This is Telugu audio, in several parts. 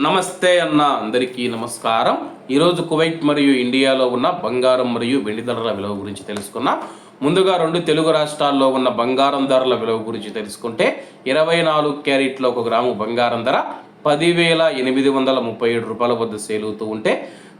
నమస్తే అన్న అందరికీ నమస్కారం. ఈరోజు కువైట్ మరియు ఇండియాలో ఉన్న బంగారం మరియు వెండి ధరల విలువ గురించి తెలుసుకున్నాం ముందుగా రెండు తెలుగు రాష్ట్రాల్లో ఉన్న బంగారం ధరల విలువ గురించి తెలుసుకుంటే ఇరవై నాలుగు క్యారెట్లో ఒక గ్రాము బంగారం ధర పదివేల ఎనిమిది వందల ముప్పై ఏడు రూపాయల వద్ద సేలుతూ ఉంటే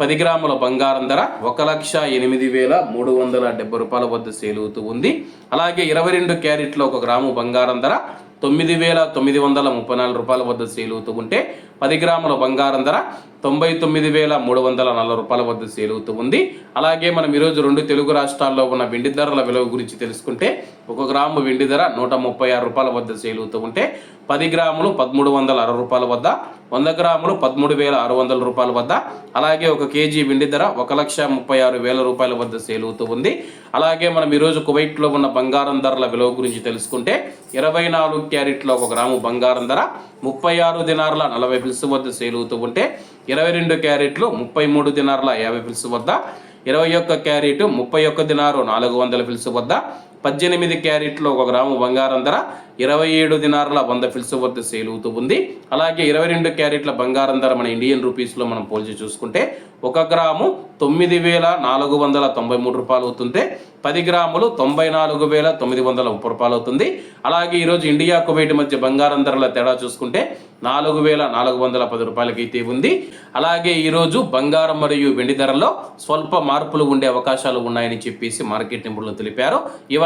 పది గ్రాముల బంగారం ధర ఒక లక్ష ఎనిమిది వేల మూడు వందల డెబ్బై రూపాయల వద్ద సేలుతూ ఉంది. అలాగే ఇరవై రెండు క్యారెట్లో ఒక గ్రాము బంగారం ధర తొమ్మిది వేల తొమ్మిది వందల ముప్పై నాలుగు రూపాయల వద్ద సేలుతూ ఉంటే పది గ్రాముల బంగారం ధర తొంభై తొమ్మిది వేల మూడు వందల నలభై రూపాయల వద్ద సేలుతూ ఉంది. అలాగే మనం ఈరోజు రెండు తెలుగు రాష్ట్రాల్లో ఉన్న వెండి ధరల విలువ గురించి తెలుసుకుంటే ఒక గ్రాము వెండి ధర నూట ముప్పై ఆరు రూపాయల వద్ద సేలుతూ ఉంటే పది గ్రాములు పదమూడు వందల అరవై రూపాయల వద్ద వంద గ్రాములు పదమూడు వేల ఆరు వందల రూపాయల వద్ద. అలాగే ఒక కేజీ వెండి ధర ఒక లక్ష ముప్పై ఆరు వేల రూపాయల వద్ద సేలుతూ ఉంది. అలాగే మనం ఈరోజు కువైట్లో ఉన్న బంగారం ధరల విలువ గురించి తెలుసుకుంటే ఇరవై నాలుగు క్యారెట్లో ఒక గ్రాము బంగారం ధర ముప్పై ఆరు దినార్ల నలభై పిల్స్ వద్ద సేలుతూ ఉంటే ఇరవై రెండు క్యారెట్లు ముప్పై మూడు దినార్ల యాభై పిల్స్ వద్ద. ఇరవై ఒక్క క్యారెట్ ముప్పై ఒక్క దినారు నాలుగు వందల పిలుసు వద్ద. పద్దెనిమిది క్యారెట్లో ఒక గ్రాము బంగారం ధర ఇరవై ఏడు దినారుల వంద ఫిల్స్ వద్ద అవుతూ ఉంది. అలాగే ఇరవై రెండు క్యారెట్ల బంగారం ధర మన ఇండియన్ రూపీస్లో మనం పోల్చి చూసుకుంటే ఒక గ్రాము తొమ్మిది వేల నాలుగు వందల తొంభై మూడు రూపాయలు అవుతుంది పది గ్రాములు తొంభై నాలుగు వేల తొమ్మిది వందల ముప్పై రూపాయలు అవుతుంది. అలాగే ఈరోజు ఇండియా కువైట్ మధ్య బంగారం ధరల తేడా చూసుకుంటే నాలుగు వేల నాలుగు వందల పది రూపాయలకి అయితే ఉంది. అలాగే ఈరోజు బంగారం మరియు వెండి ధరల్లో స్వల్ప మార్పులు ఉండే అవకాశాలు ఉన్నాయని చెప్పేసి మార్కెట్ నిపుణులు తెలిపారు. ఇవన్నీ